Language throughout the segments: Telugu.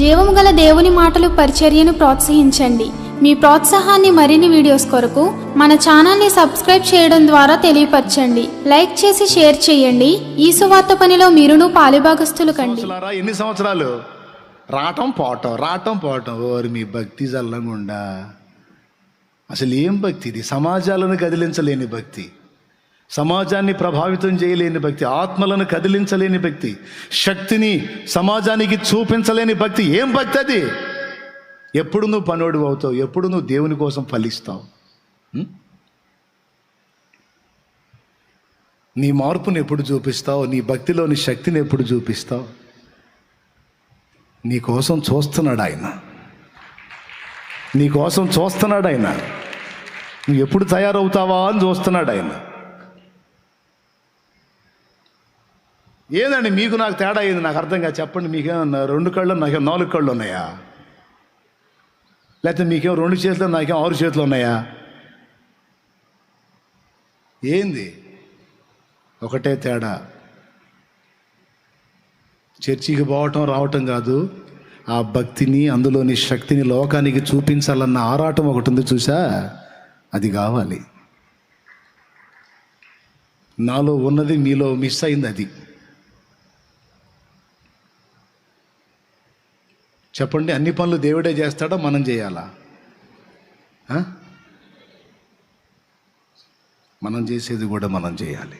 జీవము గల దేవుని మాటలు పరిచర్యను ప్రోత్సహించండి. మీ ప్రోత్సాహాన్ని మరిన్ని వీడియోస్ కొరకు మన ఛానల్ని సబ్స్క్రైబ్ చేయడం ద్వారా తెలియపరచండి. లైక్ చేసి షేర్ చేయండి. ఈ సువార్త పనిలో మీరును పాలుభాగస్తులు కండి. ఎన్ని సంవత్సరాలు? రావటం పోవటం రావటం పోవటం. ఓరి మీ భక్తి జల్లంగుండా. అసలు ఏం భక్తి ఇది? సమాజాలను కదిలించలేని భక్తి. సమాజాన్ని ప్రభావితం చేయలేని భక్తి ఆత్మలను కదిలించలేని భక్తి శక్తిని సమాజానికి చూపించలేని భక్తి. ఏం భక్తి అది? ఎప్పుడు నువ్వు పనోడు అవుతావు? ఎప్పుడు నువ్వు దేవుని కోసం ఫలిస్తావు? నీ మార్పుని ఎప్పుడు చూపిస్తావు? నీ భక్తిలోని శక్తిని ఎప్పుడు చూపిస్తావు? నీ కోసం చూస్తున్నాడు ఆయన. నీ కోసం చూస్తున్నాడు ఆయన. నువ్వు ఎప్పుడు తయారవుతావా అని చూస్తున్నాడు ఆయన. ఏదండి మీకు నాకు తేడా అయింది? నాకు అర్థం కాదు. చెప్పండి మీకేమన్నా రెండు కళ్ళు నాకేం నాలుగు కళ్ళు ఉన్నాయా? లేకపోతే మీకేం రెండు చేతులు నాకేం ఆరు చేతులు ఉన్నాయా? ఏంది? ఒకటే తేడా. చర్చికి పోవటం రావటం కాదు. ఆ భక్తిని అందులోని శక్తిని లోకానికి చూపించాలన్న ఆరాటం ఒకటి ఉంది చూసా? అది కావాలి. నాలో ఉన్నది మీలో మిస్ అయింది అది. చెప్పండి అన్ని పనులు దేవుడే చేస్తాడో? మనం చేయాలా? మనం చేసేది కూడా మనం చేయాలి.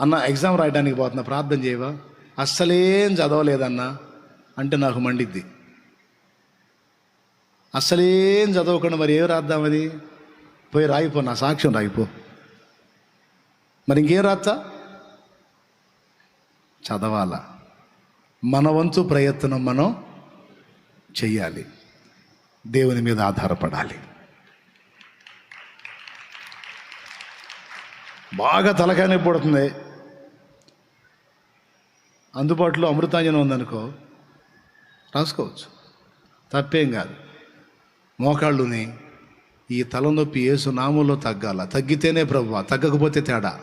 అన్న ఎగ్జామ్ రాయడానికి పోతున్నా ప్రార్థన చేయవా? అస్సలేం చదవలేదన్నా అంటే నాకు మండిద్ది. అస్సలేం చదవకుండా మరి ఏం రాద్దామది పోయి రాయిపో నా సాక్ష్యం రాయిపో. మరి ఇంకేం రాస్తా చదవాలా? మన వంతు ప్రయత్నం మనం చెయ్యాలి. దేవుని మీద ఆధారపడాలి. బాగా తలకాయ పడుతుంది. అందుబాటులో అమృతాంజనం ఉందనుకో రాసుకోవచ్చు. తప్పేం కాదు. మోకాళ్ళుని ఈ తలనొప్పి ఏసు నామంలో తగ్గాల. తగ్గితేనే ప్రభు తగ్గకపోతే తేడా.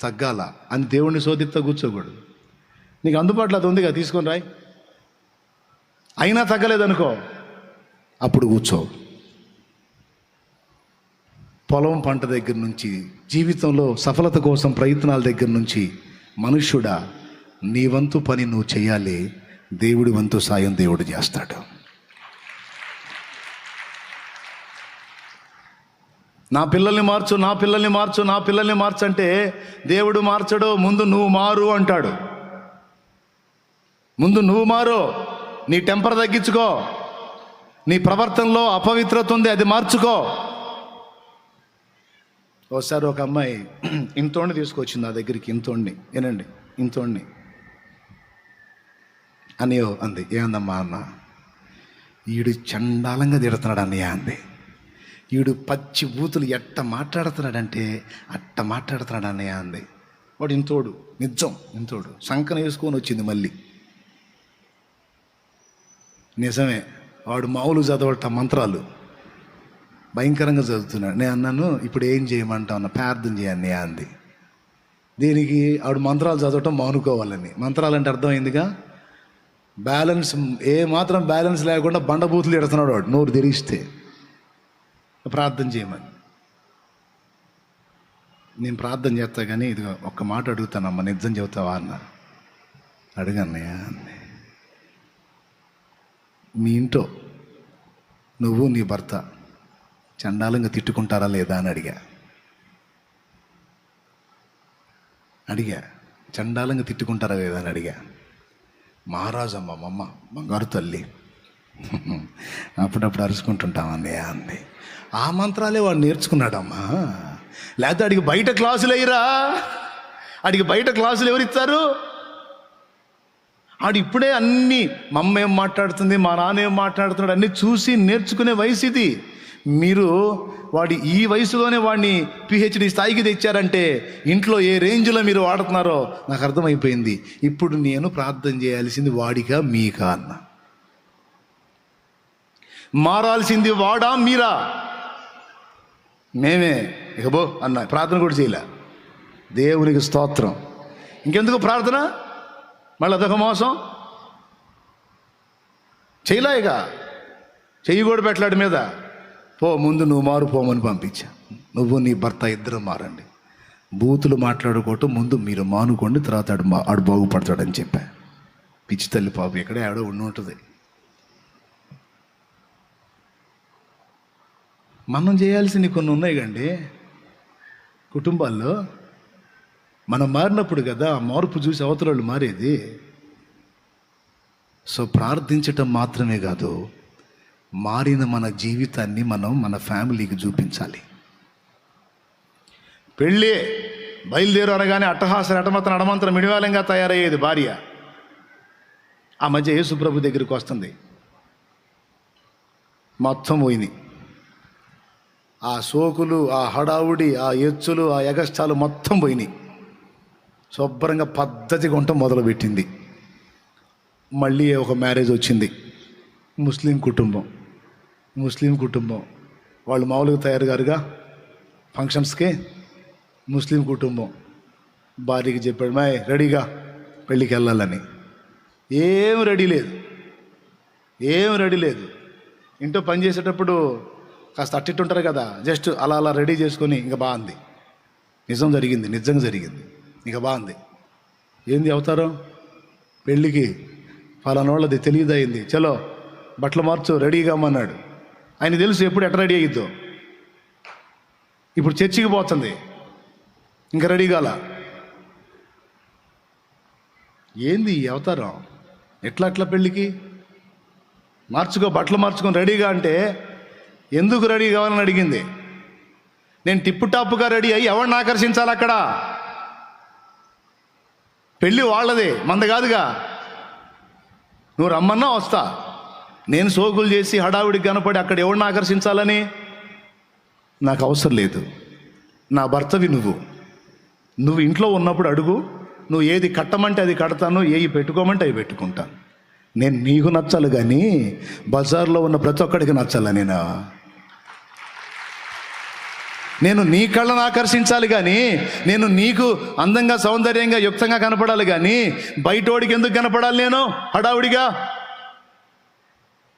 తగ్గాల. అని దేవుణ్ణి శోధిస్తా కూర్చోకూడదు. నీకు అందుబాటులో అది ఉందిగా తీసుకొని రాయి. అయినా తగ్గలేదనుకో అప్పుడు కూర్చో. పొలం పంట దగ్గర నుంచి జీవితంలో సఫలత కోసం ప్రయత్నాల దగ్గర నుంచి మనుష్యుడా నీ వంతు పని నువ్వు చేయాలి. దేవుడి వంతు సాయం దేవుడు చేస్తాడు. నా పిల్లల్ని మార్చు నా పిల్లల్ని మార్చు నా పిల్లల్ని మార్చు అంటే దేవుడు మార్చడు ముందు నువ్వు మారు అంటాడు. ముందు నువ్వు మారు. నీ టెంపర్ తగ్గించుకో. నీ ప్రవర్తనలో అపవిత్రత ఉంది అది మార్చుకో. ఒకసారి ఒక అమ్మాయి ఇంతోడిని తీసుకొచ్చింది నా దగ్గరికి ఇంతోడిని ఏనండి ఇంతోడిని అనియో అంది. ఏందమ్మా అన్న? ఈడు చండాలంగా తిడుతున్నాడు అన్నయ్య అంది. ఈడు పచ్చి బూతులు ఎట్ట మాట్లాడుతున్నాడంటే అట్ట మాట్లాడుతున్నాడు అన్నయ్య అంది. వాడు ఇంతోడు నిజం ఇంతోడు. సంకన వేసుకొని వచ్చింది మళ్ళీ. నిజమే. వాడు మామూలు చదవట మంత్రాలు. భయంకరంగా చదువుతున్నాడు. నేను అన్నాను ఇప్పుడు ఏం చేయమంటా అన్న ప్రార్థన చేయండి అంది. దీనికి ఆవిడ మంత్రాలు చదవటం మానుకోవాలని. మంత్రాలు అంటే అర్థమైందిగా బ్యాలెన్స్ ఏ మాత్రం బ్యాలెన్స్ లేకుండా బండబూతులు ఎడుతున్నాడు వాడు నోరు తెరిస్తే. ప్రార్థన చేయమని. నేను ప్రార్థన చేస్తా కానీ ఇది ఒక్క మాట అడుగుతానమ్మా నిజం చెబుతావా? అన్న. అడుగన్నయ్యా అంది. మీ ఇంట్లో నువ్వు నీ భర్త చండాలంగా తిట్టుకుంటారా లేదా అని అడిగా. అడిగా చండాలంగా తిట్టుకుంటారా లేదా అని అడిగా. మహారాజమ్మ మా అమ్మ బంగారు తల్లి. అప్పుడప్పుడు అరుచుకుంటుంటాం అన్నయ్య అంది. ఆ మంత్రాలే వాడు నేర్చుకున్నాడమ్మా. లేకపోతే అడిగి బయట క్లాసులు అయ్యిరా అడిగి బయట క్లాసులు ఎవరు ఇస్తారు ఆడు ఇప్పుడే అన్ని మా అమ్మ ఏం మాట్లాడుతుంది మా నాన్న ఏం మాట్లాడుతున్నాడు అన్ని చూసి నేర్చుకునే వయసు ఇది మీరు వాడి ఈ వయసులోనే వాడిని పిహెచ్డి స్థాయికి తెచ్చారంటే ఇంట్లో ఏ రేంజ్లో మీరు వాడుతున్నారో నాకు అర్థమైపోయింది. ఇప్పుడు నేను ప్రార్థన చేయాల్సింది వాడిగా మీకా అన్న. మారాల్సింది వాడా మీరా? మేమే. ఇకబో అన్న. ప్రార్థన కూడా చేయలే. దేవునికి స్తోత్రం. ఇంకెందుకు ప్రార్థన? మళ్ళీ అదొక మోసం? చేయలేగా చెయ్యి కూడా పెట్టలాడి మీద. పో ముందు నువ్వు మారు పోమని పంపించా. నువ్వు నీ భర్త ఇద్దరు మారండి. బూతులు మాట్లాడుకోవటం ముందు మీరు మానుకోండి తర్వాత ఆడు మా ఆడు బాగుపడతాడని చెప్పా. పిచ్చి తల్లి పాపం ఎక్కడే ఆడో ఉండి ఉంటుంది. మనం చేయాల్సినవి కొన్ని ఉన్నాయి కండి. కుటుంబాల్లో మనం మారినప్పుడు కదా ఆ మార్పు చూసి అవతల మారేది? సో ప్రార్థించటం మాత్రమే కాదు మారిన మన జీవితాన్ని మనం మన ఫ్యామిలీకి చూపించాలి. పెళ్ళి బయలుదేరు అనగానే అట్టహాస నటమత నడమంతర మిడివాలంగా తయారయ్యేది భార్య. ఆ మధ్య యేసుప్రభు దగ్గరికి వస్తుంది. మొత్తం పోయింది. ఆ సోకులు ఆ హడావుడి ఆ ఎచ్చులు ఆ ఎగస్టాలు మొత్తం పోయినాయి. శుభ్రంగా పద్ధతిగా ఉండటం మొదలుపెట్టింది. మళ్ళీ ఒక మ్యారేజ్ వచ్చింది. ముస్లిం కుటుంబం. ముస్లిం కుటుంబం. వాళ్ళు మామూలుగా తయారు గారుగా ఫంక్షన్స్కి ముస్లిం కుటుంబం. భార్యకి చెప్పాడు మాయ్ రెడీగా పెళ్ళికి వెళ్ళాలని. ఏం రెడీ లేదు. ఏం రెడీ లేదు. ఇంట్లో పని చేసేటప్పుడు కాస్త అట్టిట్టుంటారు కదా జస్ట్ అలా అలా రెడీ చేసుకొని ఇంకా బాగుంది. నిజం జరిగింది నిజంగా జరిగింది. ఇక బాగుంది. ఏంది అవతారం? పెళ్ళికి ఫలానోళ్ళది తెలియదయింది చలో బట్టలు మార్చు రెడీగా అమ్మన్నాడు. ఆయన తెలుసు ఎప్పుడు ఎట్లా రెడీ అయ్యిద్దో ఇప్పుడు చర్చికి పోతుంది. ఇంకా రెడీ కాల. ఏంది ఈ అవతారం? ఎట్లా అట్లా పెళ్ళికి? మార్చుకో బట్టలు మార్చుకొని రెడీగా అంటే ఎందుకు రెడీ కావాలని అడిగింది? నేను టిప్పు టాప్గా రెడీ అయ్యి ఎవరిని ఆకర్షించాలి అక్కడ? పెళ్ళి వాళ్ళదే మంద కాదుగా. నువ్వు రమ్మన్నా వస్తా. నేను సోకులు చేసి హడావిడికి కనపడి అక్కడ ఎవరిని ఆకర్షించాలని? నాకు అవసరం లేదు. నా భర్తవి నువ్వు. నువ్వు ఇంట్లో ఉన్నప్పుడు అడుగు. నువ్వు ఏది కట్టమంటే అది కడతాను ఏవి పెట్టుకోమంటే అవి పెట్టుకుంటాను. నేను నీకు నచ్చాలి కానీ బజార్లో ఉన్న ప్రతి ఒక్కడికి నచ్చాలా నేను? నేను నీ కళ్ళను ఆకర్షించాలి కానీ నేను నీకు అందంగా సౌందర్యంగా యుక్తంగా కనపడాలి కానీ బయటోడికి ఎందుకు కనపడాలి నేను? హడావుడిగా.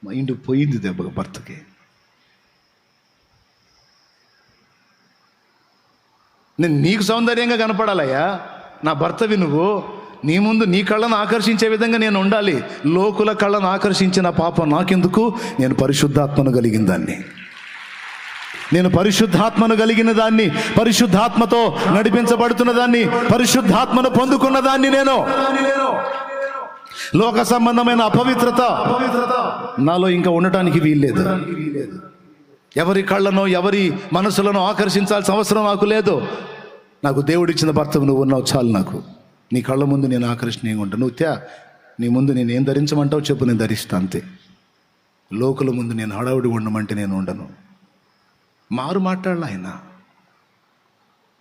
మైండ్ పోయింది దెబ్బ భర్తకి. నేను నీకు సౌందర్యంగా కనపడాలయ్యా. నా భర్తవి నువ్వు. నీ ముందు నీ కళ్ళను ఆకర్షించే విధంగా నేను ఉండాలి. లోకుల కళ్ళను ఆకర్షించిన పాపం నాకెందుకు? నేను పరిశుద్ధాత్మను కలిగిన దాన్ని. నేను పరిశుద్ధాత్మను కలిగిన దాన్ని పరిశుద్ధాత్మతో నడిపించబడుతున్న దాన్ని పరిశుద్ధాత్మను పొందుకున్న దాన్ని నేను. లోక సంబంధమైన అపవిత్రత నాలో ఇంకా ఉండటానికి వీల్లేదు. ఎవరి కళ్ళనో ఎవరి మనసులను ఆకర్షించాల్సిన అవసరం నాకు లేదు. నాకు దేవుడిచ్చిన భర్తవు నువ్వు ఉన్నావు చాలు నాకు. నీ కళ్ళ ముందు నేను ఆకర్షణీయంగా ఉంటాను నువ్వు త్యా నీ ముందు నేను ఏం ధరించమంటావు చెప్పు నేను ధరిస్తా అంతే. లోకుల ముందు నేను హడావుడి ఉండమంటే నేను ఉండను. మారు మాట్లాడాలి ఆయన.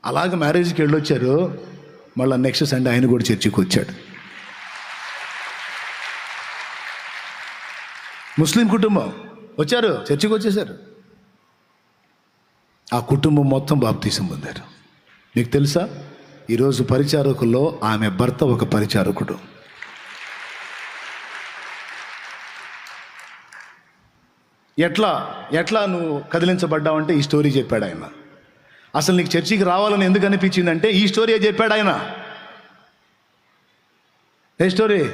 అలాగ మ్యారేజ్కి వెళ్ళొచ్చారు. మళ్ళీ నెక్స్ట్ సండే ఆయన కూడా చర్చికి వచ్చాడు. ముస్లిం కుటుంబం. వచ్చారు చర్చికి వచ్చేసారు. ఆ కుటుంబం మొత్తం బాప్తీసం పొందారు. మీకు తెలుసా? ఈరోజు పరిచారకుల్లో ఆమె భర్త ఒక పరిచారకుడు. ఎట్లా ఎట్లా నువ్వు కదిలించబడ్డావంటే ఈ స్టోరీ చెప్పాడు ఆయన. అసలు నీకు చర్చికి రావాలని ఎందుకు అనిపించిందంటే ఈ స్టోరీ చెప్పాడు ఆయన. ఏ స్టోరీ?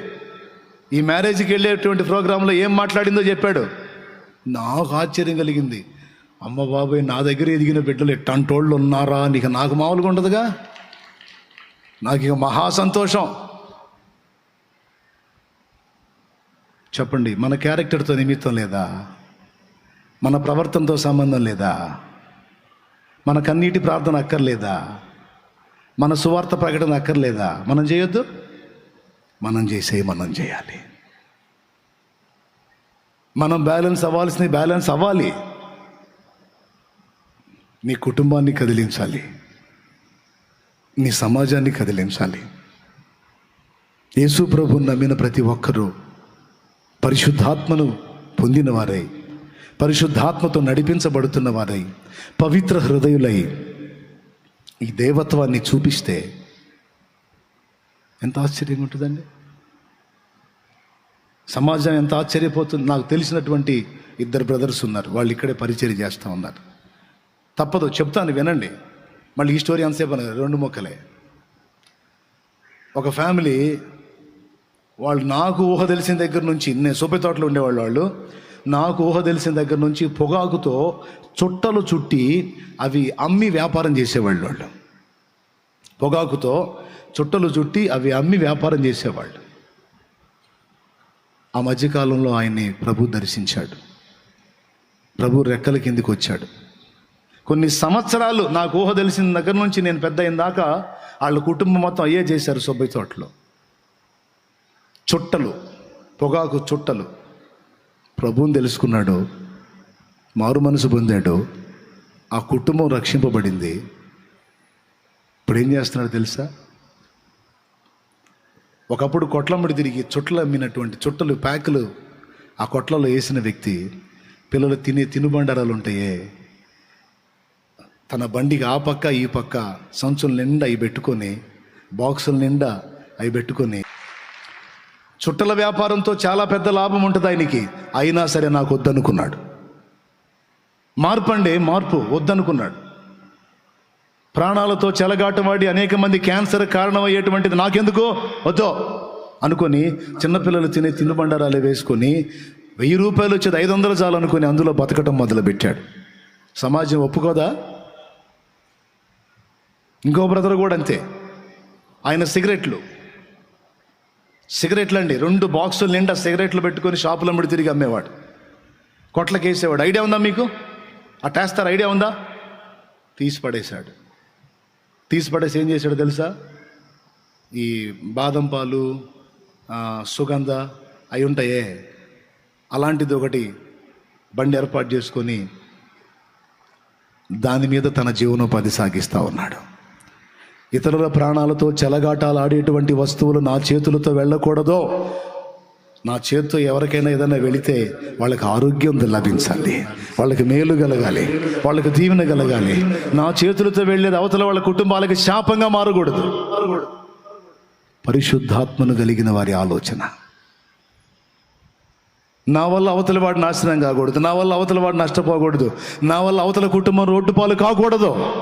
ఈ మ్యారేజ్కి వెళ్ళేటువంటి ప్రోగ్రాంలో ఏం మాట్లాడిందో చెప్పాడు. నాకు ఆశ్చర్యం కలిగింది. అమ్మ బాబాయ్ నా దగ్గర ఎదిగిన బిడ్డలు ఎట్టంటోళ్ళు ఉన్నారా? నీకు నాకు మామూలుగా ఉండదుగా? నాకు ఇక మహా సంతోషం. చెప్పండి మన క్యారెక్టర్తో నిమిత్తం లేదా? మన ప్రవర్తనతో సంబంధం లేదా? మన కన్నీటి ప్రార్థన అక్కర్లేదా? మన సువార్త ప్రకటన అక్కర్లేదా? మనం చేయొద్దు? మనం చేసే మనం చేయాలి. మనం బ్యాలెన్స్ అవ్వాల్సిన బ్యాలెన్స్ అవ్వాలి. నీ కుటుంబాన్ని కదిలించాలి. నీ సమాజాన్ని కదిలించాలి. యేసు ప్రభు నమ్మిన ప్రతి ఒక్కరూ పరిశుద్ధాత్మను పొందినవారై పరిశుద్ధాత్మతో నడిపించబడుతున్న వారై పవిత్ర హృదయులై ఈ దేవత్వాన్ని చూపిస్తే ఎంత ఆశ్చర్యంగా ఉంటుందండి. సమాజం ఎంత ఆశ్చర్యపోతుంది. నాకు తెలిసినటువంటి ఇద్దరు బ్రదర్స్ ఉన్నారు. వాళ్ళు ఇక్కడే పరిచయం చేస్తూ ఉన్నారు. తప్పదు చెప్తాను వినండి. మళ్ళీ ఈ స్టోరీ అంతసేపు అనగా రెండు మొక్కలే. ఒక ఫ్యామిలీ వాళ్ళు నాకు ఊహ తెలిసిన దగ్గర నుంచి నేను సూపర్ తోటలో ఉండేవాళ్ళు వాళ్ళు నాకు ఊహ తెలిసిన దగ్గర నుంచి పొగాకుతో చుట్టలు చుట్టి అవి అమ్మి వ్యాపారం చేసేవాళ్ళు వాళ్ళు. పొగాకుతో చుట్టలు చుట్టి అవి అమ్మి వ్యాపారం చేసేవాళ్ళు. ఆ మధ్యకాలంలో ఆయన్ని ప్రభు దర్శించాడు. ప్రభు రెక్కల కిందికి వచ్చాడు. కొన్ని సంవత్సరాలు నాకు ఊహ తెలిసిన దగ్గర నుంచి నేను పెద్ద అయిందాక వాళ్ళ కుటుంబం మొత్తం అయ్యే చేశారు సొబ్బై తోటలో. చుట్టలు పొగాకు చుట్టలు. ప్రభువుని తెలుసుకున్నాడు మారు మనసు పొందాడు ఆ కుటుంబం రక్షింపబడింది. ఇప్పుడు ఏం చేస్తున్నాడు తెలుసా? ఒకప్పుడు కొట్లమ్మడి తిరిగి చుట్టలు అమ్మినటువంటి చుట్టలు ప్యాకులు ఆ కొట్లలో వేసిన వ్యక్తి పిల్లలు తినే తినుబండారాలు ఉంటాయే తన బండికి ఆ పక్క ఈ పక్క సంచుల నిండా అవి పెట్టుకొని బాక్సుల నిండా అవి పెట్టుకొని చుట్టల వ్యాపారంతో చాలా పెద్ద లాభం ఉంటుంది ఆయనకి. అయినా సరే నాకు వద్దనుకున్నాడు. మార్పు అండి మార్పు వద్దనుకున్నాడు. ప్రాణాలతో చెలగాటమాడి అనేక మంది క్యాన్సర్ కారణమయ్యేటువంటిది నాకెందుకు? వద్దో అనుకొని చిన్నపిల్లలు తినే తినుబండారాలు వేసుకొని వెయ్యి రూపాయలు వచ్చేది ఐదు వందలు చాలనుకొని అందులో బతకటం మొదలుపెట్టాడు. సమాజం ఒప్పుకోదా? ఇంకో బ్రదర్ కూడా అంతే. ఆయన సిగరెట్లు సిగరెట్లు అండి రెండు బాక్సులు నిండా సిగరెట్లు పెట్టుకొని షాపులు అమ్ముడు తిరిగి అమ్మేవాడు. కొట్లకేసేవాడు. ఐడియా ఉందా మీకు? ఆ టేస్తారు ఐడియా ఉందా? తీసి పడేశాడు తీసి పడేసి ఏం చేశాడు తెలుసా? ఈ బాదం పాలు సుగంధ అవి ఉంటాయే. అలాంటిది ఒకటి బండి ఏర్పాటు చేసుకొని దాని మీద తన జీవనోపాధి సాగిస్తూ ఉన్నాడు. ఇతరుల ప్రాణాలతో చెలగాటాలు ఆడేటువంటి వస్తువులు నా చేతులతో వెళ్ళకూడదో. నా చేతితో ఎవరికైనా ఏదైనా వెళితే వాళ్ళకి ఆరోగ్యం లభించాలి. వాళ్ళకి మేలు కలగాలి. వాళ్ళకి దీవెన కలగాలి. నా చేతులతో వెళ్ళేది అవతల వాళ్ళ కుటుంబాలకి శాపంగా మారకూడదు. పరిశుద్ధాత్మను కలిగిన వారి ఆలోచన. నా వల్ల అవతల వాడు నాశనం కాకూడదు. నా వల్ల అవతల వాడు నష్టపోకూడదు. నా వల్ల అవతల కుటుంబం రోడ్డు పాలు కాకూడదు.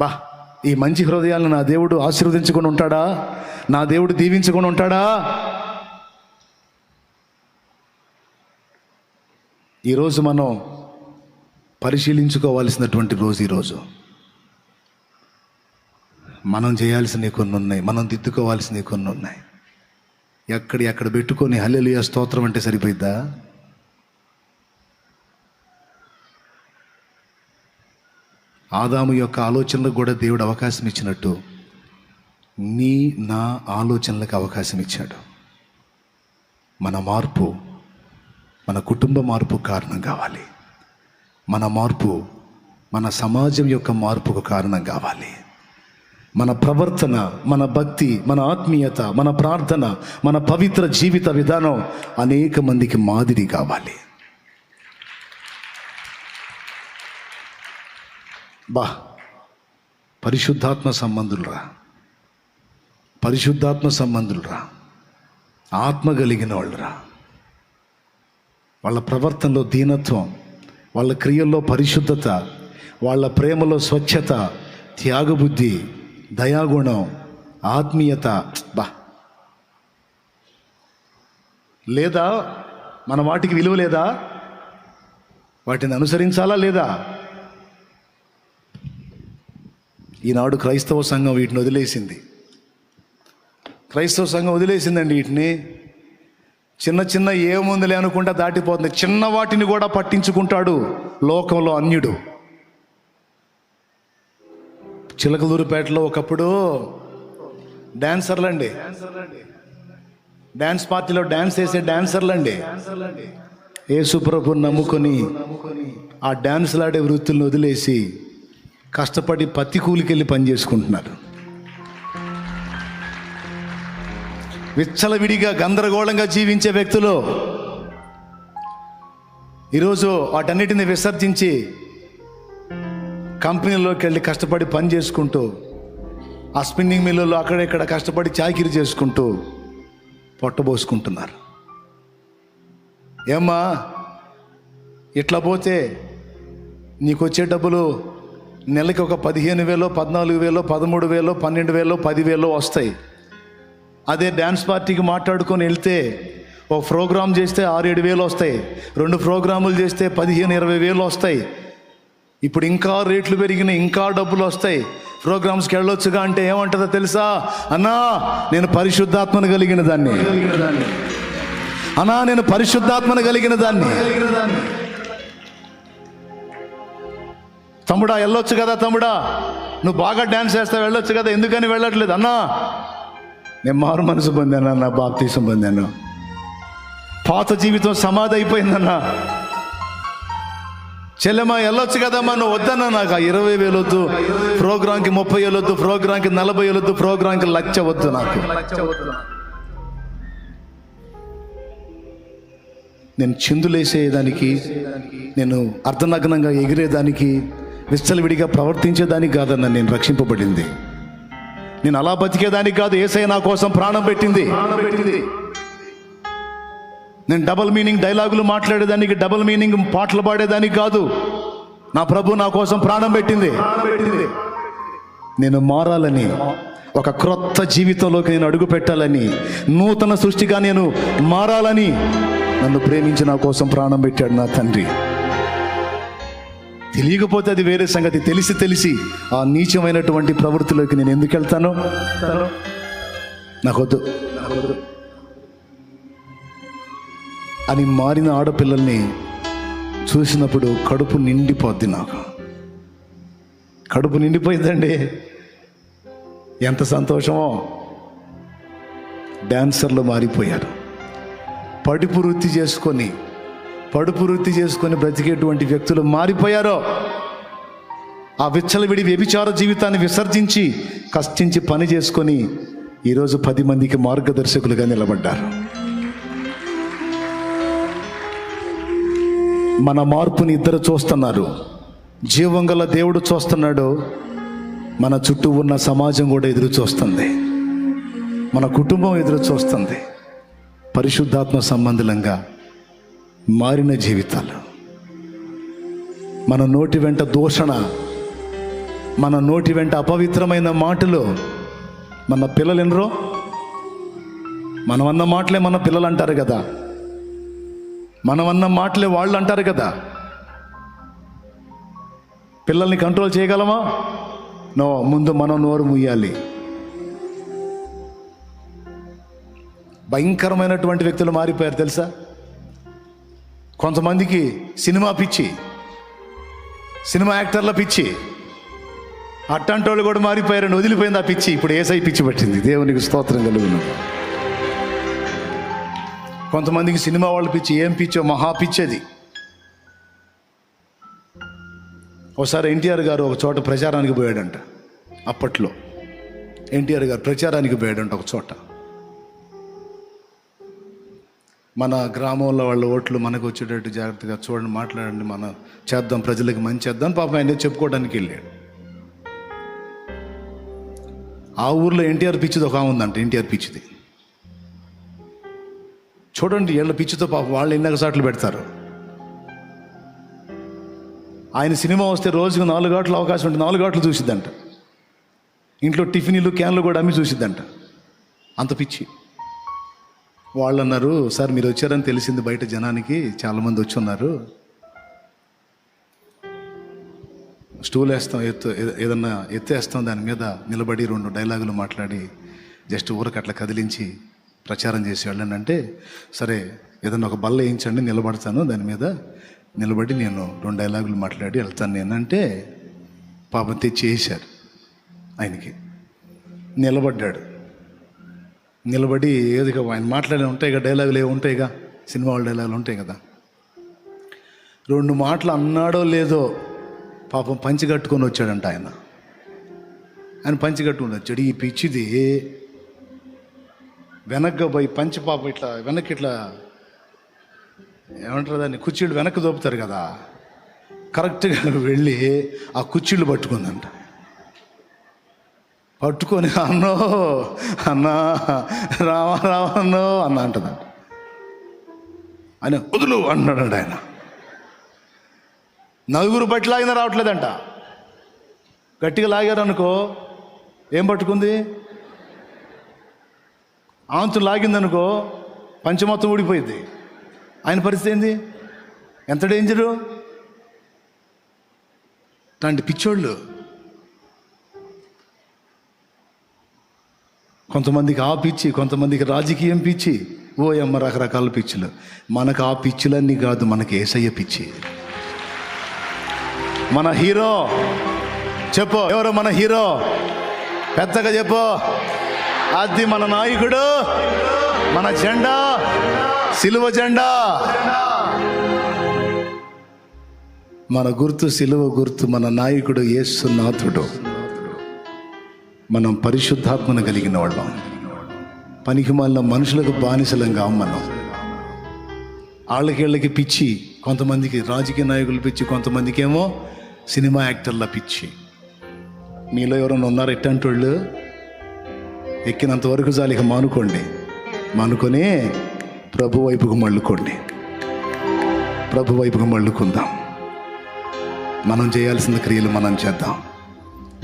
బా ఈ మంచి హృదయాలను నా దేవుడు ఆశీర్వదించుకొని ఉంటాడా? నా దేవుడు దీవించుకొని ఉంటాడా? ఈరోజు మనం పరిశీలించుకోవాల్సినటువంటి రోజు ఈరోజు. మనం చేయాల్సినవి కొన్ని ఉన్నాయి. మనం దిద్దుకోవాల్సినవి కొన్ని ఉన్నాయి. ఎక్కడి ఎక్కడ పెట్టుకొని హల్లెలుయ స్తోత్రం అంటే సరిపోయిద్దా? ఆదాము యొక్క ఆలోచనలకు కూడా దేవుడు అవకాశం ఇచ్చినట్టు నీ నా ఆలోచనలకు అవకాశం ఇచ్చాడు. మన మార్పు మన కుటుంబ మార్పు కారణం కావాలి. మన మార్పు మన సమాజం యొక్క మార్పుకు కారణం కావాలి. మన ప్రవర్తన మన భక్తి మన ఆత్మీయత మన ప్రార్థన మన పవిత్ర జీవిత విధానం అనేక మందికి మాదిరి కావాలి. బా పరిశుద్ధాత్మ సంబంధులరా. పరిశుద్ధాత్మ సంబంధులరా. ఆత్మ కలిగిన వాళ్ళరా వాళ్ళ ప్రవర్తనలో దీనత్వం వాళ్ళ క్రియల్లో పరిశుద్ధత వాళ్ళ ప్రేమలో స్వచ్ఛత త్యాగబుద్ధి దయాగుణం ఆత్మీయత బా. లేదా మన వాటికి విలువ లేదా? వాటిని అనుసరించాలా లేదా? ఈనాడు క్రైస్తవ సంఘం వీటిని వదిలేసింది. క్రైస్తవ సంఘం వదిలేసిందండి వీటిని. చిన్న చిన్న ఏముందిలే అనుకుంటా దాటిపోతుంది. చిన్న వాటిని కూడా పట్టించుకుంటాడు లోకంలో అన్యుడు. చిలకలూరుపేటలో ఒకప్పుడు డాన్సర్లండి. డాన్స్ పార్టీలో డాన్స్ వేసే డాన్సర్లండి. యేసుప్రభు నమ్ముకొని ఆ డాన్స్లాడే వృత్తులను వదిలేసి కష్టపడి పత్తి కూలికెళ్ళి పని చేసుకుంటున్నారు. విచ్చలవిడిగా గందరగోళంగా జీవించే వ్యక్తులు ఈరోజు వాటన్నిటిని విసర్జించి కంపెనీలోకి వెళ్ళి కష్టపడి పని చేసుకుంటూ ఆ స్పిన్నింగ్ మిల్లులో అక్కడెక్కడ కష్టపడి చాకిరి చేసుకుంటూ పొట్టబోసుకుంటున్నారు. ఏమ్మా ఇట్లా పోతే నీకు వచ్చే డబ్బులు నెలకి ఒక పదిహేను వేలో పద్నాలుగు వేలు పదమూడు వేలు పన్నెండు వేలో పదివేలో వస్తాయి. అదే డ్యాన్స్ పార్టీకి మాట్లాడుకొని వెళ్తే ఓ ప్రోగ్రామ్ చేస్తే ఆరు ఏడు వేలు వస్తాయి. రెండు ప్రోగ్రాములు చేస్తే పదిహేను ఇరవై వేలు వస్తాయి. ఇప్పుడు ఇంకా రేట్లు పెరిగినాయి ఇంకా డబ్బులు వస్తాయి. ప్రోగ్రామ్స్కి వెళ్ళొచ్చుగా అంటే ఏమంటుందో తెలుసా? అన్నా నేను పరిశుద్ధాత్మను కలిగిన దాన్ని. అన్నా నేను పరిశుద్ధాత్మను కలిగిన దాన్ని. తమ్ముడా వెళ్ళొచ్చు కదా తమ్ముడా? నువ్వు బాగా డ్యాన్స్ చేస్తావు వెళ్ళొచ్చు కదా? ఎందుకని వెళ్ళట్లేదు? అన్నా నేను మారు మనసు పొందాను అన్న బాప్తీసం పొందాను. పాత జీవితం సమాధి అయిపోయిందన్నా. చెల్లెమ్మ వెళ్ళొచ్చు కదమ్మా నువ్వు వద్దన్నా నాకు. ఇరవై వేలు వద్దు ప్రోగ్రాంకి ముప్పై వేలు వద్దు ప్రోగ్రాంకి నలభై వేలు వద్దు ప్రోగ్రాంకి లచ్చ వద్దు నాకు. నేను చిందులేసేదానికి నేను అర్ధనగ్నంగా ఎగిరేదానికి విచ్చలవిడిగా ప్రవర్తించేదానికి కాదన్న నేను రక్షింపబడింది. నేను అలా బతికేదానికి కాదు ఏసై నా కోసం ప్రాణం పెట్టింది. నేను డబల్ మీనింగ్ డైలాగులు మాట్లాడేదానికి డబల్ మీనింగ్ పాటలు పాడేదానికి కాదు. నా ప్రభు నా కోసం ప్రాణం పెట్టింది. నేను మారాలని ఒక క్రొత్త జీవితంలోకి నేను అడుగు పెట్టాలని నూతన సృష్టిగా నేను మారాలని నన్ను ప్రేమించి నా కోసం ప్రాణం పెట్టాడు నా తండ్రి. తెలియకపోతే అది వేరే సంగతి. తెలిసి తెలిసి ఆ నీచమైనటువంటి ప్రవృత్తిలోకి నేను ఎందుకు వెళ్తాను? నాకొద్దు. అని మారిన ఆడపిల్లల్ని చూసినప్పుడు కడుపు నిండిపోద్ది నాకు. కడుపు నిండిపోయిందండి. ఎంత సంతోషమో. డాన్సర్లు మారిపోయారు. పడిపు వృత్తి చేసుకొని పడుపు వృత్తి చేసుకొని బ్రతికేటువంటి వ్యక్తులు మారిపోయారో ఆ విచ్చలవిడి వ్యభిచార జీవితాన్ని విసర్జించి కష్టించి పని చేసుకొని ఈరోజు పది మందికి మార్గదర్శకులుగా నిలబడ్డారు. మన మార్పుని ఇద్దరు చూస్తున్నారు. జీవం గల దేవుడు చూస్తున్నాడు. మన చుట్టూ ఉన్న సమాజం కూడా ఎదురు చూస్తుంది. మన కుటుంబం ఎదురు చూస్తుంది. పరిశుద్ధాత్మ సంబంధులంగా మారిన జీవితాలు. మన నోటి వెంట దూషణ మన నోటి వెంట అపవిత్రమైన మాటలు మన పిల్లలు ఎనరో మనం అన్న మాటలే మన పిల్లలు అంటారు కదా. మనం అన్న మాటలే వాళ్ళు అంటారు కదా. పిల్లల్ని కంట్రోల్ చేయగలమా? నో ముందు మనం నోరు ముయ్యాలి భయంకరమైనటువంటి వ్యక్తులు మారిపోయారు తెలుసా? కొంతమందికి సినిమా పిచ్చి సినిమా యాక్టర్ల పిచ్చి అట్టంటోళ్ళు కూడా మారిపోయారని వదిలిపోయింది ఆ పిచ్చి. ఇప్పుడు ఏసై పిచ్చి పట్టింది. దేవునికి స్తోత్రం కలుగును. కొంతమందికి సినిమా వాళ్ళ పిచ్చి ఏం పిచ్చో మహా పిచ్చి అది. ఒకసారి ఎన్టీఆర్ గారు ఒక చోట ప్రచారానికి పోయాడంట. అప్పట్లో. ఎన్టీఆర్ గారు ప్రచారానికి పోయాడంట ఒక చోట. మన గ్రామంలో వాళ్ళ ఓట్లు మనకు వచ్చేటట్టు జాగ్రత్తగా చూడండి మాట్లాడండి మనం చేద్దాం ప్రజలకు మంచి చేద్దాం. పాపం ఆయన చెప్పుకోవడానికి వెళ్ళాడు. ఆ ఊర్లో ఎన్టీఆర్ పిచ్చిది ఒక ఉందంట ఎన్టీఆర్ పిచ్చిది. చూడండి వీళ్ళ పిచ్చితో పాపం వాళ్ళు ఎన్నక సాట్లు పెడతారు. ఆయన సినిమా వస్తే రోజుకు నాలుగు గంటలు అవకాశం ఉంటే నాలుగు గంటలు చూసిద్దంట. ఇంట్లో టిఫిన్లు క్యాన్లు కూడా అమ్మి చూసిద్దంట. అంత పిచ్చి. వాళ్ళు అన్నారు సార్ మీరు వచ్చారని తెలిసింది బయట జనానికి చాలామంది వచ్చి ఉన్నారు స్టూల్ వేస్తాం ఎత్తు ఏదన్నా ఎత్తేస్తాం దాని మీద నిలబడి రెండు డైలాగులు మాట్లాడి జస్ట్ ఊరికి అట్లా కదిలించి ప్రచారం చేసి వెళ్ళండి అంటే సరే ఏదన్నా ఒక బల్ల వేయించండి నిలబడతాను దాని మీద నిలబడి నేను రెండు డైలాగులు మాట్లాడి వెళ్తాను నేను. అంటే పాపం తెచ్చి వేశారు ఆయనకి. నిలబడ్డాడు. నిలబడి ఏది ఆయన మాట్లాడే ఉంటాయి కదా డైలాగులు ఏవి ఉంటాయిగా సినిమా వాళ్ళ డైలాగులు ఉంటాయి కదా. రెండు మాటలు అన్నాడో లేదో పాపం పంచి కట్టుకొని వచ్చాడంట ఆయన. ఆయన పంచి కట్టుకుని వచ్చాడు. ఈ పిచ్చిది వెనక్గా పోయి పంచి పాపం ఇట్లా వెనక్కి ఇట్లా ఏమంటారు దాన్ని కుర్చీలు వెనక్కి దోపుతారు కదా. కరెక్ట్గా వెళ్ళి ఆ కుర్చీలు పట్టుకుందంట. పట్టుకొని అన్నో అన్నా రావా రావన్నో అన్న అంటుందంట ఆయన వదులు అంటున్నాడు ఆయన. నలుగురు బట్టి లాగినా రావట్లేదంట. గట్టిగా లాగారు అనుకో ఏం పట్టుకుంది? ఆంతు లాగిందనుకో పంచమొత్తం ఊడిపోయింది. ఆయన పరిస్థితి ఏంది? ఎంత డేంజరు? అలాంటి పిచ్చోళ్ళు కొంతమందికి ఆ పిచ్చి కొంతమందికి రాజకీయం పిచ్చి. ఓ అమ్మ రకరకాల పిచ్చులు. మనకు ఆ పిచ్చులన్నీ కాదు మనకి ఏసయ్య పిచ్చి. మన హీరో చెప్పు. ఎవరు మన హీరో? పెద్దగా చెప్పు. అది మన నాయకుడు. మన జెండా. సిలువ జెండా. మన గుర్తు సిలువ గుర్తు మన నాయకుడు యేసునాథుడు. మనం పరిశుద్ధాత్మను కలిగిన వాళ్ళం. పనికి మళ్ళీ మనుషులకు బానిసలంగా మనం వాళ్ళకి పిచ్చి కొంతమందికి రాజకీయ నాయకులు పిచ్చి కొంతమందికి ఏమో సినిమా యాక్టర్ల పిచ్చి. మీలో ఎవరైనా ఉన్నారు ఎట్టంటి వాళ్ళు ఎక్కినంత వరకు జాలిక మానుకోండి. మానుకొని ప్రభు వైపుకు మళ్ళుకోండి. ప్రభు వైపుకు మళ్ళుకుందాం. మనం చేయాల్సిన క్రియలు మనం చేద్దాం.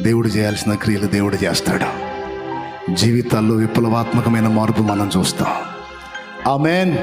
దేవుడు చేయాల్సిన క్రియలు దేవుడు చేస్తాడు. జీవితాల్లో విప్లవాత్మకమైన మార్పు మనం చూస్తాం. ఆమెన్.